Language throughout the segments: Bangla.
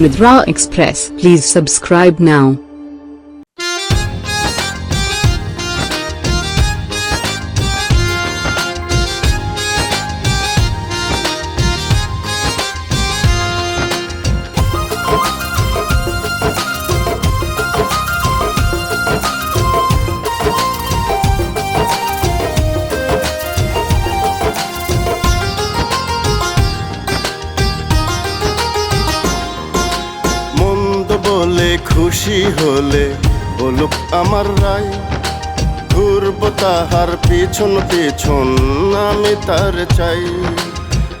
with Raw Express. Please subscribe now. খুশি হলে বলুক আমার রায়। ঘুরব তাহার পিছন পিছন, আমি তার চাই।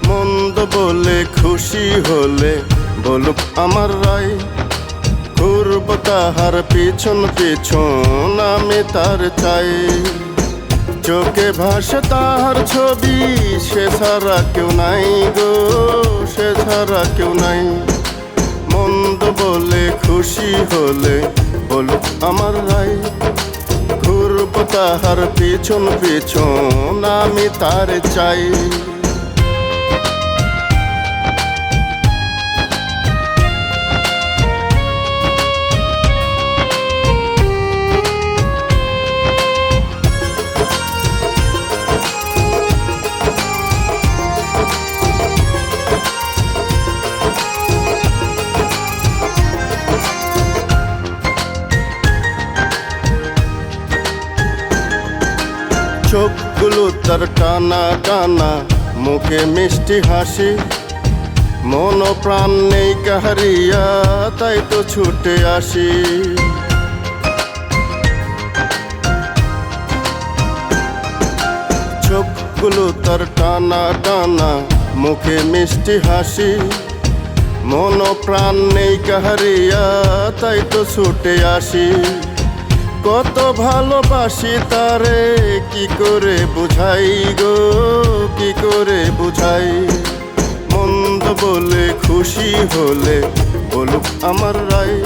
মন্দ বলে খুশি হলে বলুক আমার রায়। ঘুরব তাহার পিছন পিছন, আমি তার চাই। চোখে ভাসে তাহার ছবি, সে ছাড়া কেউ নাই গো, সে ছাড়া কেউ নাই। খুশি হলে বলো আমার রাই ঘুরব তাহার পেছন পিছন আমি তার চাই। চোখগুলো তার টানা টানা, মুখে মিষ্টি হাসি। মন প্রাণ নেই কাহারিয়া তাই তো ছুটে আসি। চোখগুলো তার টানা টানা, মুখে মিষ্টি হাসি। মন প্রাণ নেই কাহারিয়া তাই তো ছুটে আসি। কত ভালোবাসি তারে কি করে বুঝাই গো? কি করে বুঝাই? মন্দ বলে খুশি হলে বলুক আমার রায়।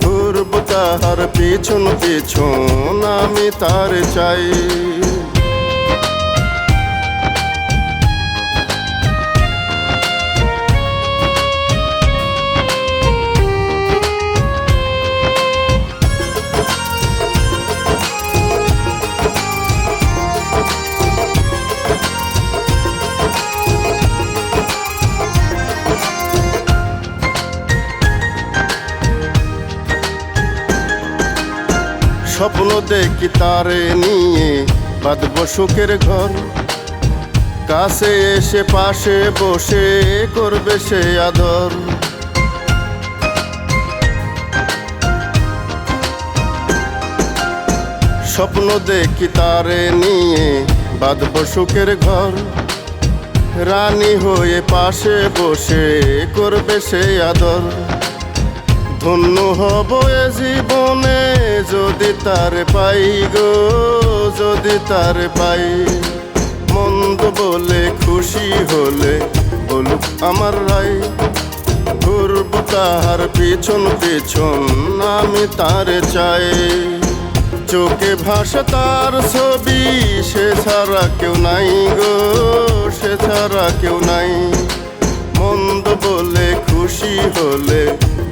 ঘুরব তাহার পিছন পিছন, আমি তার চাই। স্বপ্ন দেখি তারে নিয়ে বাঁধব সুখের ঘর। কাছে এসে, পাশে বসে করবে সে আদর। স্বপ্ন দেখি তারে নিয়ে বাঁধব সুখের ঘর। রানী হয়ে পাশে বসে করবে সে আদর। ধন্য হব এ জীবনে যদি তার পাই গো, যদি তার পাই। মন্দ বলে খুশি হলে বলুক আমার রাই ঘুরব তাহার পিছন পিছন, আমি তার চাই। চোখে ভাষা তার ছবি, সে ছাড়া কেউ নাই গো, সে ছাড়া কেউ নাই। মন্দ বলে খুশি হলে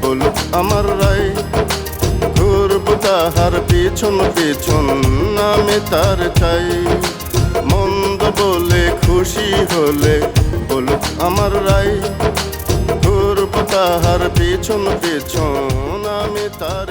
বলুক আমার রাই ঘুরব তাহার পিছন পিছন, আমি তার চাই মন্দ বলে খুশি হলে বলুক আমার রাই। ঘুরব তাহার পিছন পেছন, আমি তার